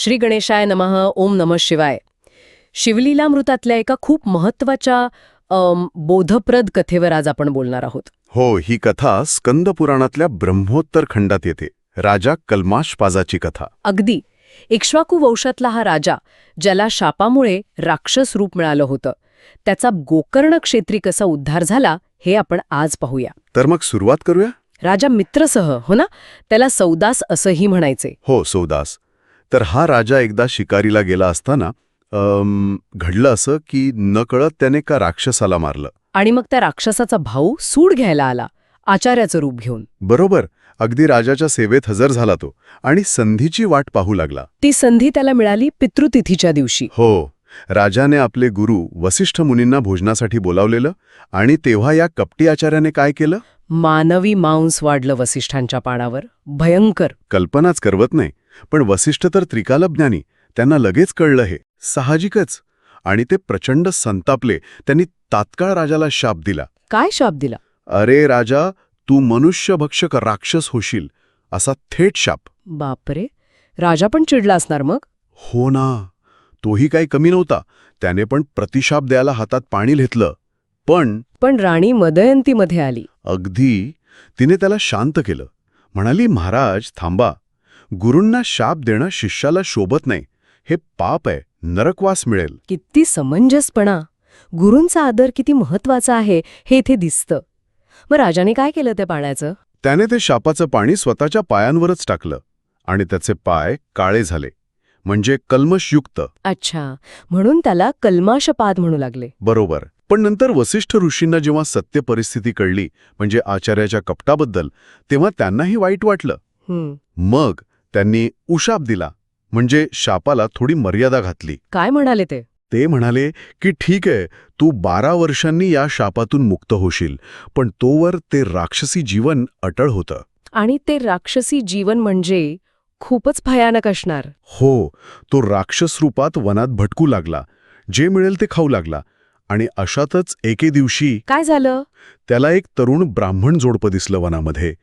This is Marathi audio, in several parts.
श्री गणेशाय नमः ओम नमः शिवाय. शिवलीलामृतातल्या एका खूप महत्त्वाच्या बोधप्रद कथेवर आज आपण बोलणार आहोत. हो ही कथा स्कंद पुराणातल्या ब्रह्मोत्तर खंडात येते. राजा कल्माशपाजाची कथा. अगदी. इक्ष्वाकू वंशातला हा राजा ज्याला शापामुळे राक्षस रूप मिळालं होतं. त्याचा गोकर्ण क्षेत्री कसा उद्धार झाला हे आपण आज पाहूया. तर मग सुरुवात करूया? राजा मित्रसह हो ना? त्याला सौदास असंही म्हणायचे. हो सौदास. तर हा राजा एकदा शिकारीला गेला असताना घडलं असं की नकळत त्याने का राक्षसाला मारलं. आणि मग त्या राक्षसाचा भाऊ सूड घ्यायला आला आचार्याचं रूप घेऊन. बरोबर अगदी राजाच्या सेवेत हजर झाला तो आणि संधीची वाट पाहू लागला. ती संधी त्याला मिळाली पितृतिथीच्या दिवशी. हो राजाने आपले गुरु वसिष्ठ मुनींना भोजनासाठी बोलावलेलं आणि तेव्हा या कपटी आचार्याने काय केलं? मानवी मांस वाढलं वसिष्ठांच्या पाडावर भयंकर. कल्पनाच करवत नाही. पण वसिष्ठ तर त्रिकालज्ञानी त्यांना लगेच कळलं हे. साहजिकच. आणि ते प्रचंड संतापले. त्यांनी तात्काळ राजाला शाप दिला. काय शाप दिला? अरे राजा तू मनुष्यभक्षक राक्षस होशील असा थेट शाप. बापरे. राजा पण चिडला असणार मग? हो ना. तोही काही कमी नव्हता. त्याने पण प्रतिशाप द्यायला हातात पाणी घेतलं. पण पण राणी मदयंतीमध्ये आली. अगदी. तिने त्याला शांत केलं. म्हणाली महाराज थांबा. गुरूंना शाप देणं शिष्याला शोभत नाही. हे पाप आहे. नरकवास मिळेल. किती समंजसपणा. गुरूंचा आदर किती महत्त्वाचा आहे हे इथे दिसतं. मग राजाने काय केलं त्या पाण्याचं? त्याने ते शापाचं पाणी स्वतःच्या पायांवरच टाकलं आणि त्याचे पाय काळे झाले. म्हणजे कल्मशयुक्त अच्छा. म्हणून त्याला कल्माशपाद म्हणू लागले. बरोबर. पण नंतर वसिष्ठ ऋषींना जेव्हा सत्य परिस्थिती कळली म्हणजे आचार्याच्या कपटाबद्दल तेव्हा त्यांनाही वाईट वाटलं. मग त्यांनी उशाप दिला म्हणजे शापाला थोडी मर्यादा घातली. काय म्हणाले ते? ते म्हणाले की ठीक आहे तू बारा वर्षांनी या शापातून मुक्त होशील पण तोवर ते राक्षसी जीवन अटळ होतं. आणि ते राक्षसी जीवन म्हणजे खूपच भयानक असणार. हो तो राक्षस रूपात वनात भटकू लागला जे मिळेल ते खाऊ लागला आणि अशातच एके दिवशी काय झालं? त्याला एक तरुण ब्राह्मण जोडपं दिसलं वनामध्ये.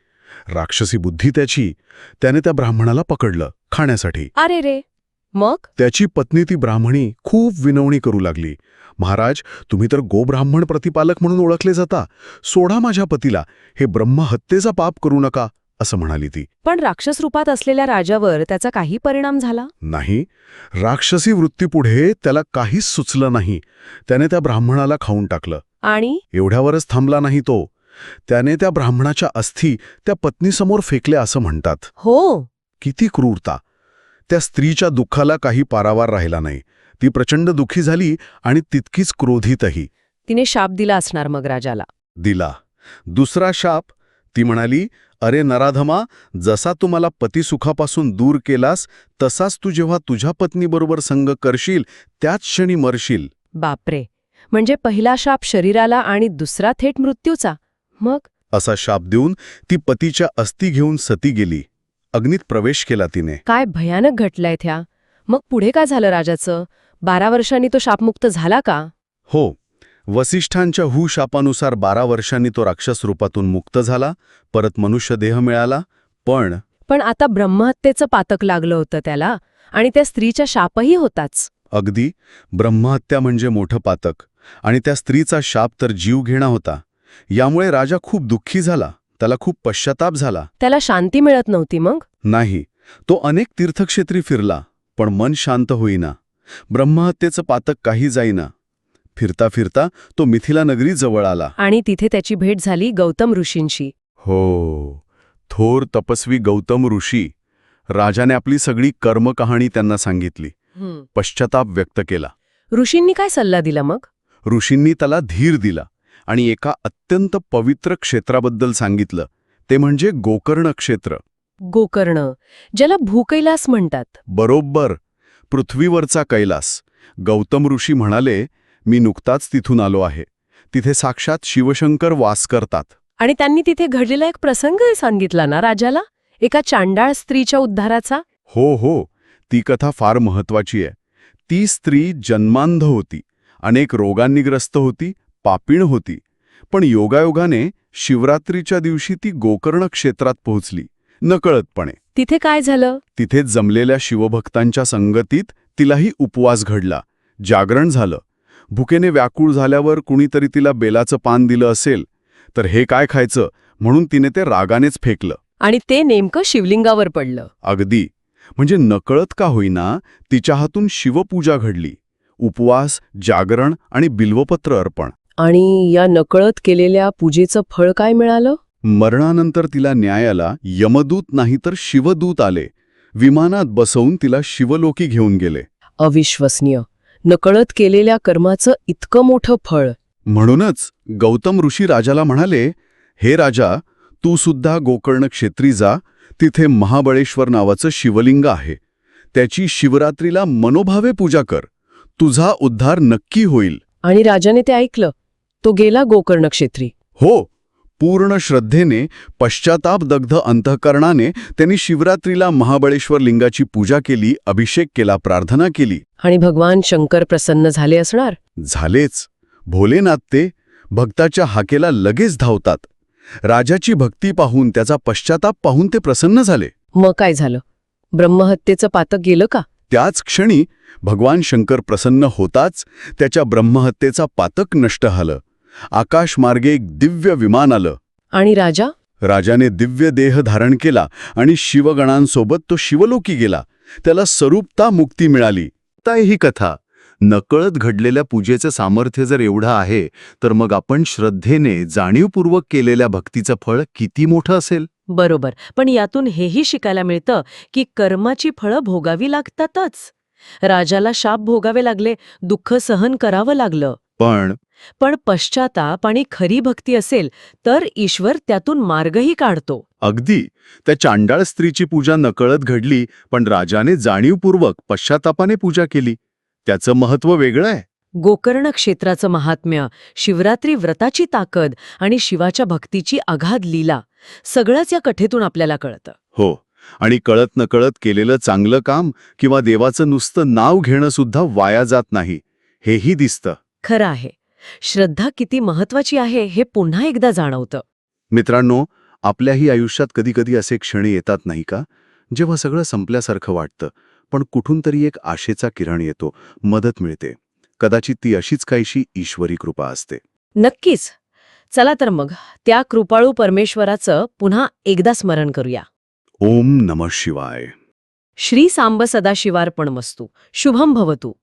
राक्षसी बुद्धी त्याची. त्याने त्या ब्राह्मणाला पकडलं खाण्यासाठी. अरे रे. मग? त्याची पत्नी ती ब्राह्मणी खूप विनवणी करू लागली. महाराज तुम्ही तर गोब्राह्मण प्रतिपालक म्हणून ओळखले जाता. सोडा माझ्या पतीला. हे ब्रह्महत्येचा पाप करू नका असं म्हणाली ती. पण राक्षस रूपात असलेल्या राजावर त्याचा काही परिणाम झाला? नाही. राक्षसी वृत्तीपुढे त्याला काहीच सुचलं नाही. त्याने त्या ब्राह्मणाला खाऊन टाकलं. आणि? एवढ्यावरच थांबला नाही तो. त्याने त्या ब्राह्मणाच्या अस्थी त्या पत्नीसमोर फेकल्या असं म्हणतात. हो. किती क्रूरता. त्या स्त्रीच्या दुःखाला काही पारावार राहिला नाही. ती प्रचंड दुःखी झाली आणि तितकीच क्रोधितही. तिने शाप दिला असणार मग राजाला. दिला. दुसरा शाप ती म्हणाली अरे नराधमा जसा तू मला पतिसुखापासून दूर केलास तसाच तू जेव्हा तुझ्या पत्नीबरोबर संग करशील त्याच क्षणी मरशील. बापरे. म्हणजे पहिला शाप शरीराला आणि दुसरा थेट मृत्यूचा? मग? असा शाप देऊन ती पतीच्या अस्थी घेऊन सती गेली. अग्नीत प्रवेश केला तिने. काय भयानक घटलंय त्या. मग पुढे काय झालं राजाचं? बारा वर्षांनी तो शापमुक्त झाला का? हो. वसिष्ठांच्या हू शापानुसार बारा वर्षांनी तो राक्षस रूपातून मुक्त झाला परत मनुष्य देह मिळाला पण पण आता ब्रह्महत्येचं पातक लागलं होतं त्याला आणि त्या स्त्रीच्या शापही होताच. अगदी ब्रह्महत्या म्हणजे मोठं पातक आणि त्या स्त्रीचा शाप तर जीव घेणा होता. यामुळे राजा खूप दुःखी झाला त्याला खूप पश्चाताप झाला. त्याला शांती मिळत नव्हती मग? नाही तो अनेक तीर्थक्षेत्री फिरला पण मन शांत होईना. ब्रह्महत्येचं पातक काही जाईना. फिरता फिरता तो मिथिला नगरी जवळ आला. आणि तिथे त्याची भेट झाली गौतम ऋषींशी. हो थोर तपस्वी गौतम ऋषी. राजाने आपली सगळी कर्मकहाणी त्यांना सांगितली. पश्चाताप व्यक्त केला. ऋषींनी काय सल्ला दिला मग? ऋषींनी त्याला धीर दिला. आणि एका अत्यंत पवित्र क्षेत्राबद्दल सांगितलं. ते म्हणजे गोकर्ण क्षेत्र. गोकर्ण ज्याला भूकैलास म्हणतात. बरोबर. पृथ्वीवरचा कैलास. गौतम ऋषी म्हणाले मी नुकताच तिथून आलो आहे. तिथे साक्षात शिवशंकर वास करतात. आणि त्यांनी तिथे घडलेला एक प्रसंग सांगितला ना राजाला? एका चांडाळ स्त्रीच्या उद्धाराचा? हो हो. ती कथा फार महत्वाची आहे. ती स्त्री जन्मांध होती. अनेक रोगांनी ग्रस्त होती. पापीण होती. पण योगायोगाने शिवरात्रीच्या दिवशी ती गोकर्ण क्षेत्रात पोहोचली नकळतपणे. तिथे काय झालं? तिथे जमलेल्या शिवभक्तांच्या संगतीत तिलाही उपवास घडला जागरण झालं. भुकेने व्याकुळ झाल्यावर कुणीतरी तिला बेलाचं पान दिलं असेल तर हे काय खायचं? म्हणून तिने ते रागानेच फेकलं. आणि ते नेमकं शिवलिंगावर पडलं. अगदी. म्हणजे नकळत का होईना तिच्या हातून शिवपूजा घडली. उपवास जागरण आणि बिल्वपत्र अर्पण. आणि या नकळत केलेल्या पूजेचं फळ काय मिळालं? मरणानंतर तिला न्यायाला यमदूत नाही तर शिवदूत आले. विमानात बसवून तिला शिवलोकी घेऊन गेले. अविश्वसनीय. नकळत केलेल्या कर्माचं इतकं मोठं फळ. म्हणूनच गौतम ऋषी राजाला म्हणाले हे राजा तू सुद्धा गोकर्ण क्षेत्री जा. तिथे महाबळेश्वर नावाचं शिवलिंग आहे. त्याची शिवरात्रीला मनोभावे पूजा कर. तुझा उद्धार नक्की होईल. आणि राजाने ते ऐकलं. तो गेला गोकर्ण क्षेत्री. हो पूर्ण श्रद्धेने पश्चातापदग्ध अंतःकरणाने त्यांनी शिवरात्रीला महाबळेश्वर लिंगाची पूजा केली अभिषेक केला प्रार्थना केली. आणि भगवान शंकर प्रसन्न झाले असणार? झालेच. भोलेनाथ ते भक्ताच्या हाकेला लगेच धावतात. राजाची भक्ती पाहून त्याचा पश्चाताप पाहून ते प्रसन्न झाले. मग काय झालं? ब्रह्महत्येचं पातक गेलं का? त्याच क्षणी भगवान शंकर प्रसन्न होताच त्याच्या ब्रह्महत्येचा पातक नष्ट झालं. आकाशमार्गे एक दिव्य विमान आलं. आणि राजा? राजाने दिव्य देह धारण केला आणि शिवगणांसोबत तो शिवलोकी गेला. त्याला स्वरूपता मुक्ती मिळाली. आता ही कथा. नकळत घडलेल्या पूजेचं सामर्थ्य जर एवढं आहे तर मग आपण श्रद्धेने जाणीवपूर्वक केलेल्या भक्तीचं फळ किती मोठं असेल? बरोबर. पण यातून हेही शिकायला मिळतं की कर्माची फळं भोगावी लागतातच. राजाला शाप भोगावे लागले दुःख सहन करावं लागलं. पण पण पश्चाताप आणि खरी भक्ती असेल तर ईश्वर त्यातून मार्गही काढतो. अगदी. त्या चांडाळ स्त्रीची पूजा नकळत घडली पण राजाने जाणीवपूर्वक पश्चातापाने पूजा केली. त्याचं महत्त्व वेगळं आहे. गोकर्ण क्षेत्राचं महात्म्य शिवरात्री व्रताची ताकद आणि शिवाच्या भक्तीची अगाध लीला सगळंच या कथेतून आपल्याला कळतं. हो. आणि कळत नकळत केलेलं चांगलं काम किंवा देवाचं नुसतं नाव घेणं सुद्धा वाया जात नाही. हेही दिसतं. खरं आहे. श्रद्धा किती महत्वाची आहे हे पुन्हा एकदा जाणवतं. मित्रांनो आपल्याही आयुष्यात कधीकधी असे क्षण येतात नाही का? जेव्हा सगळं संपल्यासारखं वाटतं पण कुठून तरी एक आशेचा किरण येतो मदत मिळते. कदाचित ती अशीच काहीशी ईश्वरी कृपा असते. नक्कीच. चला तर मग त्या कृपाळू परमेश्वराचं पुन्हा एकदा स्मरण करूया. ओम नम शिवाय. श्री सांब सदाशिवार्पण मस्तू शुभम भवतू.